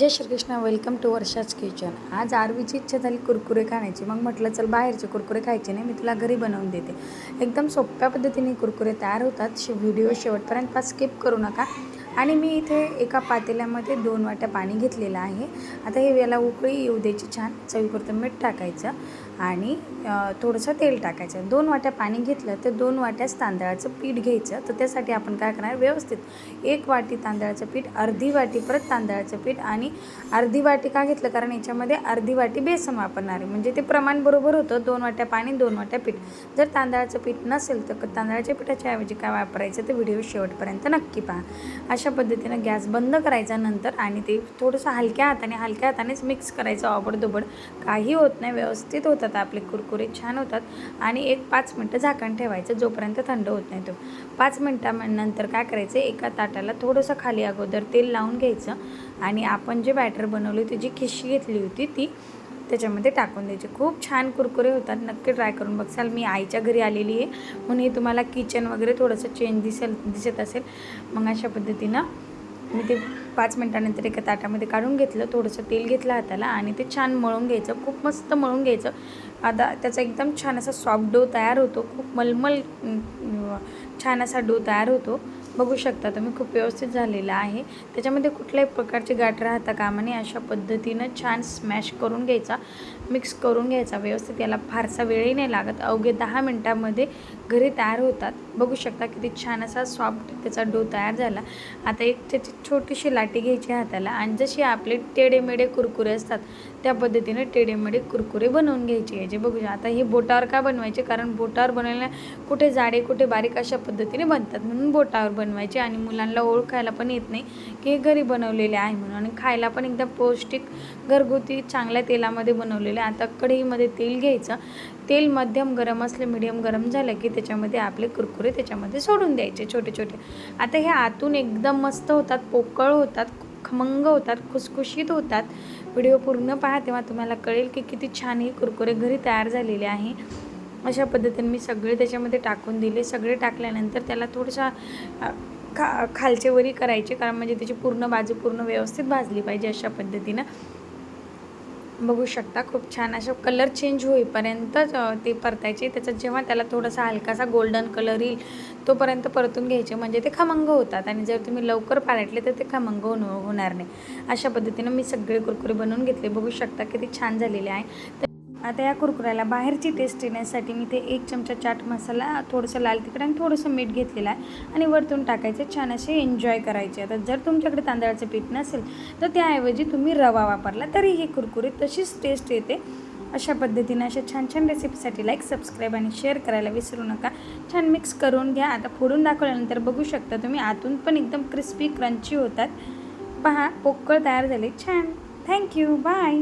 Jai Shrikrishna welcome to वर्षाच kitchen आज आरवीची इच्छा झाली कुरकुरे खाण्याची. मग म्हटलं चल बाहेरचे कुरकुरे खायचे नाही मी तुला घरी बनवून देते. एकदम सोप्या पद्धतीने कुरकुरे तयार होतात. शे व्हिडिओ शेवटपर्यंत स्किप करू नका. आणि मी इथे एका पातेल्यामध्ये दोन वाट्या पाणी घेतलेलं आहे. आता हे याला उकळी येऊ द्यायची छान. चवीपुरतं मीठ टाकायचं आणि थोडंसं तेल टाकायचं. दोन वाट्या पाणी घेतलं तर दोन वाट्याच तांदळाचं पीठ घ्यायचं. तर त्यासाठी आपण काय करणार? व्यवस्थित एक वाटी तांदळाचं पीठ अर्धी वाटी परत तांदळाचं पीठ आणि अर्धी वाटी का घेतलं? कारण याच्यामध्ये अर्धी वाटी बेसन वापरणार आहे. म्हणजे ते प्रमाण बरोबर होतं. दोन वाट्या पाणी दोन वाट्या पीठ. जर तांदळाचं पीठ नसेल तर तांदळाच्या पिठाच्या ऐवजी काय वापरायचं? ते व्हिडिओ शेवटपर्यंत नक्की पहा. अशा पद्धतीनं गॅस बंद करायचा नंतर आणि ते थोडंसं हलक्या हाताने हलक्या हातानेच मिक्स करायचं आवडदोबड काही होत नाही व्यवस्थित होतात आपले कुरकुरे छान होतात. आणि एक पाच मिनटं झाकण ठेवायचं जोपर्यंत थंड होत नाही तो. पाच मिनटानंतर काय करायचं एका ताटाला थोडंसं खाली अगोदर तेल लावून घ्यायचं. आणि आपण जे बॅटर बनवली होती जी खिशी घेतली होती ती त्याच्यामध्ये टाकून द्यायचे. खूप छान कुरकुरे होतात. नक्की ट्राय करून बघसाल. मी आईच्या घरी आलेली आहे. म्हणून हे तुम्हाला किचन वगैरे थोडंसं चेंज दिसेल दिसत असेल. मग अशा पद्धतीनं मी ते पाच मिनटानंतर एका ताटामध्ये काढून घेतलं. थोडंसं तेल घेतलं हाताला आणि ते छान मळून घ्यायचं. खूप मस्त मळून घ्यायचं. आता त्याचा एकदम छान असा सॉफ्ट डो तयार होतो. खूप मलमल छान असा डो तयार होतो. बघू शकता तुम्ही खूप व्यवस्थित झालेला आहे. त्याच्यामध्ये कुठल्याही प्रकारचे गाठ राहता कामा नये अशा पद्धतीनं छान स्मॅश करून घ्यायचा मिक्स करून घ्यायचा. व्यवस्थित याला फारसा वेळही नाही लागत अवघे दहा मिनटामध्ये घरी तयार होतात. बघू शकता किती छान असा सॉफ्ट त्याचा डो तयार झाला. आता एक त्याची छोटीशी लाटी घ्यायची हाताला आणि जशी आपले टेडेमेडे कुरकुरे असतात त्या पद्धतीने टेडेमेडे कुरकुरे बनवून घ्यायचे. याचे बघू आता हे बोटावर का बनवायचे? कारण बोटावर बनवल्या कुठे जाडे कुठे बारीक अशा पद्धतीने बनतात. म्हणून बोटावर बनवायचे आणि मुलांना ओळखायला पण येत नाही की हे घरी बनवलेले आहे म्हणून. आणि खायला पण एकदम पौष्टिक घरगुती चांगल्या तेलामध्ये बनवलेले. आता कढईमध्ये तेल घ्यायचं. तेल मध्यम गरम असले मिडियम गरम झालं की त्याच्यामध्ये आपले कुरकुरे त्याच्यामध्ये सोडून द्यायचे छोटे छोटे. आता हे आतून एकदम मस्त होतात पोकळ होतात खमंग होतात खुसखुशीत होतात. व्हिडिओ पूर्ण पहा तेव्हा तुम्हाला कळेल की किती छान हे कुरकुरे घरी तयार झालेले आहे. अशा पद्धतीने मी सगळे त्याच्यामध्ये टाकून दिले. सगळे टाकल्यानंतर त्याला थोडंसं खा खालचेवरी करायचे. कारण म्हणजे त्याची पूर्ण बाजू पूर्ण व्यवस्थित भाजली पाहिजे अशा पद्धतीनं. बघू शकता खूप छान अशा कलर चेंज होईपर्यंत ते परतायचे. त्याच्यात जेव्हा त्याला थोडासा हलकासा गोल्डन कलर येईल तोपर्यंत परतून घ्यायचे. म्हणजे ते खमंग होतात आणि जर तुम्ही लवकर पालटले तर ते खमंग होण होणार नाही. अशा पद्धतीनं मी सगळे कुरकुरे बनवून घेतले. बघू शकता किती छान झालेले आहे. तर आता या कुरकुऱ्याला बाहेरची टेस्ट येण्यासाठी मी ते एक चमचा चाट मसाला थोडंसं लाल तिखट आणि थोडंसं मीठ घेतलेलं आहे. आणि वरतून टाकायचे छान असे एन्जॉय करायचे. आता जर तुमच्याकडे तांदळाचं पीठ नसेल तर त्याऐवजी तुम्ही रवा वापरला तरी ही कुरकुरी तशीच टेस्ट येते. अशा पद्धतीने अशा छान छान रेसिपीसाठी लाईक सबस्क्राईब आणि शेअर करायला विसरू नका. छान मिक्स करून घ्या. आता फोडून दाखवल्यानंतर बघू शकता तुम्ही आतून पण एकदम क्रिस्पी क्रंची होतात. पहा पोकळ तयार झाले. छान. Thank you bye